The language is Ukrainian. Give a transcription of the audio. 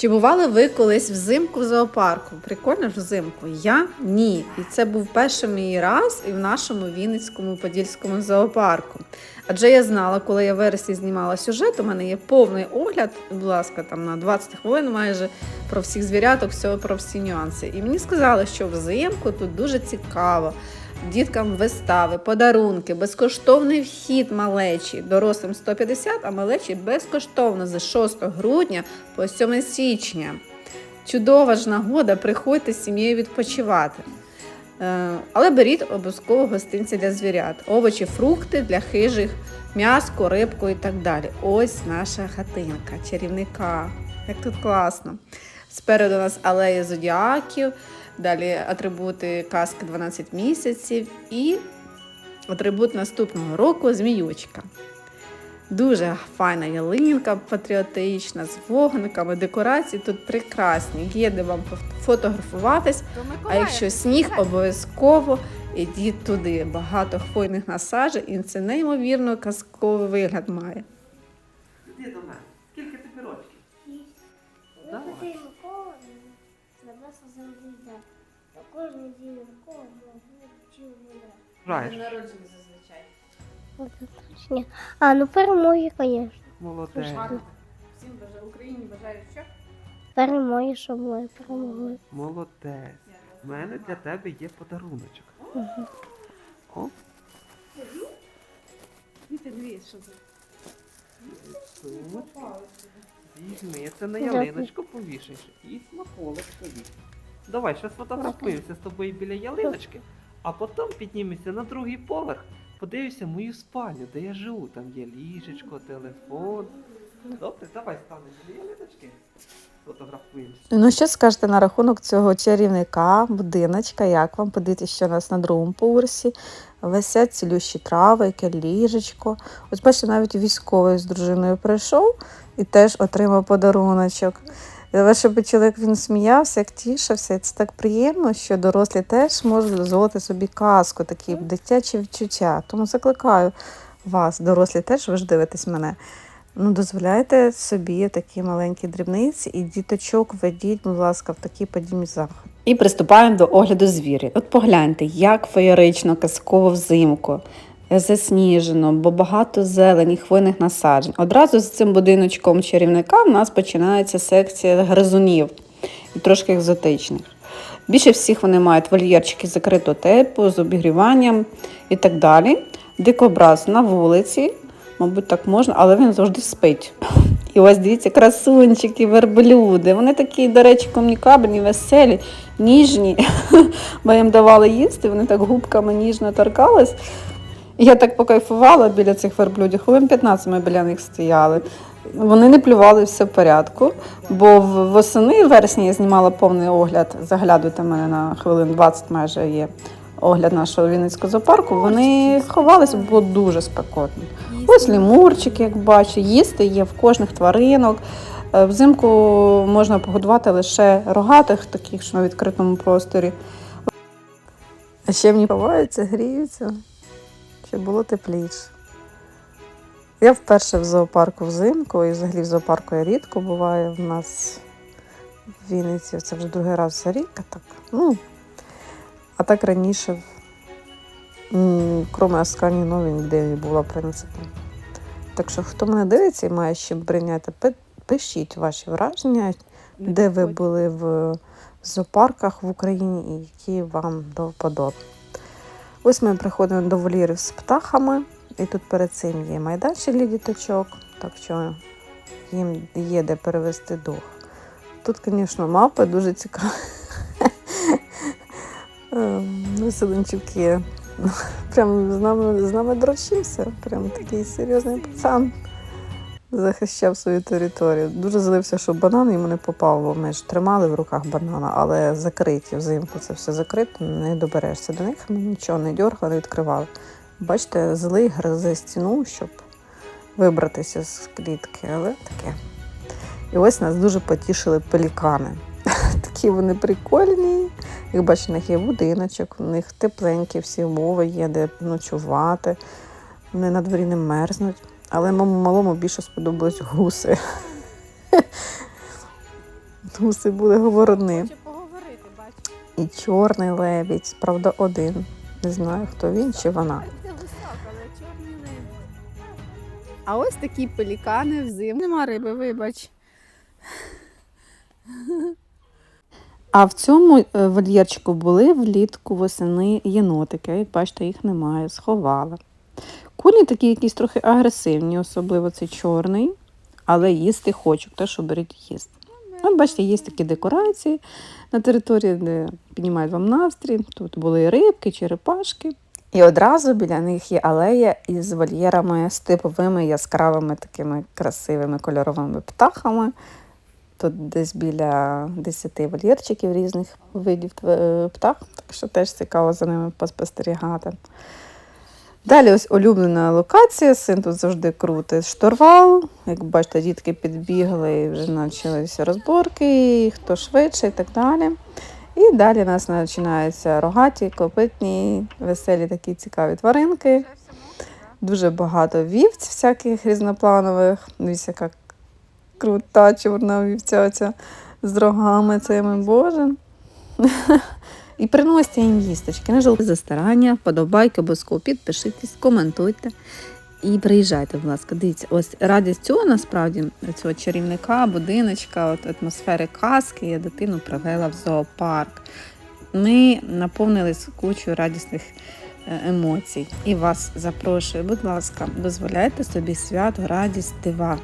Чи бували ви колись взимку в зоопарку? Прикольно ж взимку? Я ні. І це був перший мій раз і в нашому Вінницькому Подільському зоопарку. Адже я знала, коли я в вересні знімала сюжет, у мене є повний огляд, будь ласка, там на 20 хвилин майже про всіх звіряток, всього про всі нюанси. І мені сказали, що взимку тут дуже цікаво. Діткам вистави, подарунки, безкоштовний вхід малечі, дорослим 150, а малечі безкоштовно з 6 грудня по 7 січня. Чудова ж нагода, приходьте з сім'єю відпочивати. Е, Але беріть обов'язково гостинці для звірят, овочі, фрукти для хижих, м'яско, рибку і так далі. Ось наша хатинка, чарівника. Як тут класно. Спереду у нас алея зодіаків, далі атрибути казки 12 місяців і атрибут наступного року зміючка. Дуже файна ялинка патріотична, з вогниками, декорації тут прекрасні. Є де вам фотографуватись. А якщо сніг, обов'язково ідіть туди. Багато хвойних насаджень, і це неймовірно казковий вигляд має. Іди до мене. Скільки тобі років? Давай. такий Микола. Та вчив мене. Граєш? народження зазвичай. Ні. А, ну перемоги, звісно. Молодець. Всім бажаю Україні бажаю що? Перемоги, щоб ми перемогли. Молодець. У мене для тебе є подаруночок. О, Діти, дивіться, що це. тут. Візьми, це на ялиночку повішаєш. І смаколик тобі. Давай, ще сфотографуємося з тобою біля ялиночки, а потім піднімемося на другий поверх. Подивишся мою спальню, де я живу. Там є ліжечко, телефон. Добре, давай станеш біля ялиночки. Фотографуємося. Ну, що скажете на рахунок цього чарівника, будиночка? Як вам подивитися, що у нас на другому поверсі? Висять цілющі трави, яке ліжечко. Ось бачите, навіть військовий з дружиною прийшов і теж отримав подаруночок. Ви ще почули, він сміявся, як тішився. І це так приємно, що дорослі теж можуть дозволити собі казку, такі дитячі відчуття. Тому закликаю вас, дорослі, теж ви ж дивитесь мене. Ну, дозволяйте собі такі маленькі дрібниці і діточок ведіть, будь ласка, в такі подібні заходи. І приступаємо до огляду звірів. От погляньте, як феєрично, казково взимку, засніжено, бо багато зелені, хвойних насаджень. Одразу з цим будиночком чарівника в нас починається секція гризунів і трошки екзотичних. Більше всіх вони мають вольєрчики закритого типу з обігріванням і так далі. Дикобраз на вулиці, мабуть, так можна, але він завжди спить. І ось дивіться, красунчики, верблюди. Вони такі, до речі, комунікабельні, веселі, ніжні. Бо їм давали їсти, вони так губками ніжно торкались. Я так покайфувала біля цих верблюдів. Хвилин 15 ми біля них стояли. Вони не плювали все в порядку, бо восени, в вересні я знімала повний огляд. Заглядуйте мене на хвилин 20 майже є огляд нашого Вінницького зоопарку. Вони ховалися, бо було дуже спекотно. Ось лімурчики, як бачу, їсти є в кожних тваринок. Е, Взимку можна погодувати лише рогатих, таких що на відкритому просторі. А ще ній ховаються, гріються, щоб було тепліше. Я вперше в зоопарку взимку, і взагалі в зоопарку я рідко буваю. В нас в Вінниці це вже другий раз за рік, а так. Ну, а так раніше, крім Аскані Нові, ніде була, в принципі. Так що, хто мене дивиться і має чим прийняти, пишіть ваші враження, де ви були в зоопарках в Україні і які вам до вподоби. Ось ми приходимо до волірів з птахами, і тут перед цим є майданчик для діточок, так що їм є де перевести дух. Тут, звісно, мавпи дуже цікаві. Ем, Ну, Селенчуки. Прям з нами, з нами дрочився. Прям такий серйозний пацан. Захищав свою територію. Дуже злився, що банан йому не попав, бо ми ж тримали в руках банана, але закриті взимку це все закрито, не доберешся до них. Ми нічого не дергали, не відкривали. Бачите, злий гризе стіну, щоб вибратися з клітки, але таке. І ось нас дуже потішили пелікани. Такі вони прикольні. Як бачите, у них є будиночок, у них тепленькі всі умови є, де ночувати. Вони на дворі не мерзнуть. Але моєму малому більше сподобались гуси. Гуси були говорни. І чорний лебідь, правда, один. Не знаю, хто він чи вона. А ось такі пелікани взимку. Нема риби, вибач. А в цьому е, вольєрчику були влітку восени єнотики. Як бачите, їх немає, сховала. Куні такі якісь трохи агресивні, особливо цей чорний, але їсти хочуть, те, що беріть їсти. От бачите, є такі декорації на території, де піднімають вам настрій. Тут були рибки, черепашки. І одразу біля них є алея із вольєрами з типовими яскравими такими красивими кольоровими птахами. Тут десь біля 10 вольєрчиків різних видів е, птах, так що теж цікаво за ними поспостерігати. Далі ось улюблена локація, син тут завжди крутить штурвал. Як бачите, дітки підбігли і вже почалися розборки, хто швидше і так далі. І далі у нас починаються рогаті, копитні, веселі такі цікаві тваринки. Дуже багато вівць всяких різнопланових. Дивіться, яка крута чорна вівця ця з рогами цими, боже. І приносьте їм їсточки. Не жалкуйте за старання, вподобайки, обов'язково підпишитесь, коментуйте. І приїжджайте, будь ласка, дивіться, ось радість цього насправді цього чарівника, будиночка, от атмосфери казки, я дитину привела в зоопарк. Ми наповнились кучою радісних е, емоцій. І вас запрошую, будь ласка, дозволяйте собі свято, радість, дива.